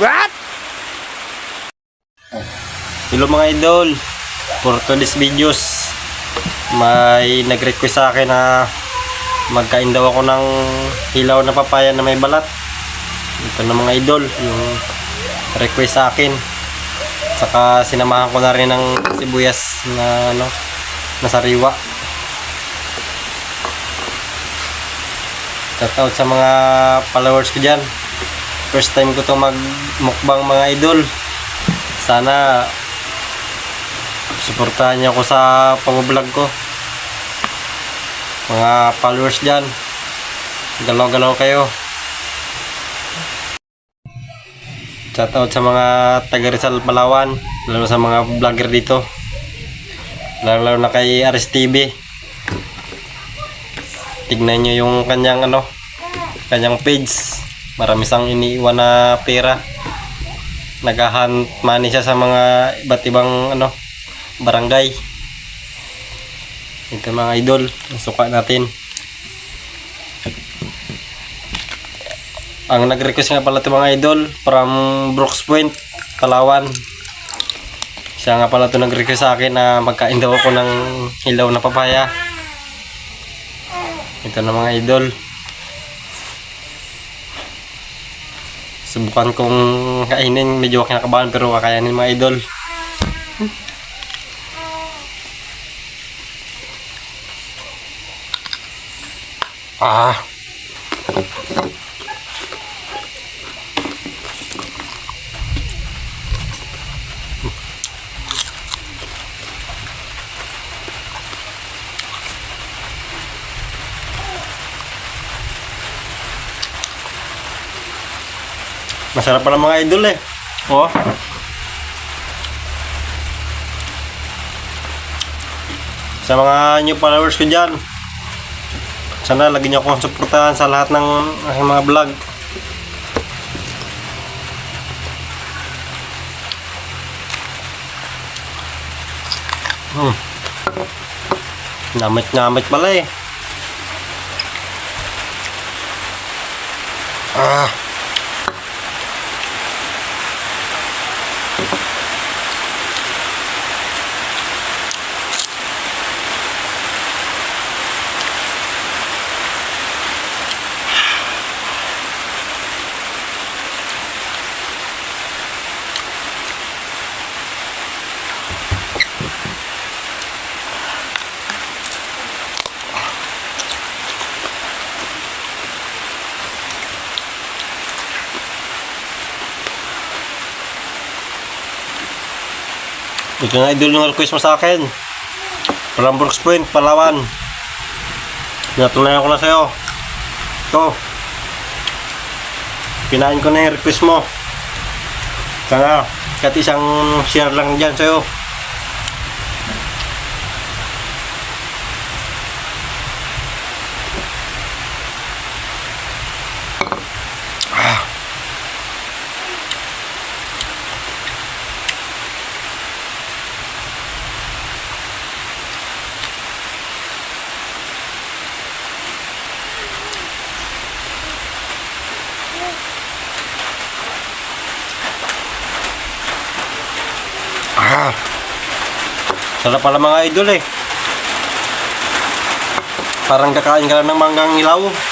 What? Hello mga idol. For today's videos, may nag-request sa akin na magkain daw ako ng hilaw na papaya na may balat. Ito na mga idol, yung request sa akin. Saka sinamahan ko na rin ng sibuyas na ano, na sariwa. Shout out sa mga followers ko dyan. First time ko to magmukbang mga idol. Sana suportahan niyo ako sa pag-vlog ko. Mga followers dyan. Galaw-galaw kayo. Shout out sa mga taga Rizal Palawan. Lalo sa mga vlogger dito. Lalo, na kay Aris TV. Tignan nyo yung kanyang ano, kanyang page. Marami sang iniiwan na pera. Naghahunt money siya sa mga iba't ibang ano, barangay. Ito mga idol, suka natin. Ang nag-request nga pala ito mga idol from Brooks Point, Palawan. Siya nga pala ito nag-request sa akin na magkain daw ako ng hilaw na papaya. Ito na mga idol. Subukan kong kainin. Medyo kinakabahan pero kakayanin mga idol. Ah. Masarap pala mga idol eh. Oh. Sa mga new followers ko dyan. Sana lagi niyo akong suportahan sa lahat ng aking mga vlog. Hmm. Namit-namit pala eh. Ah. Thank you. Ito na idol yung request mo sa akin. From Brooks Point, Palawan. Natunayan ko na sa'yo. Ito. Pinain ko na yung request mo. Sana, kahit isang share lang dyan sa'yo. Ah. Sarap pala mga idol eh. Parang kakain ka lang ng manggang ilaw.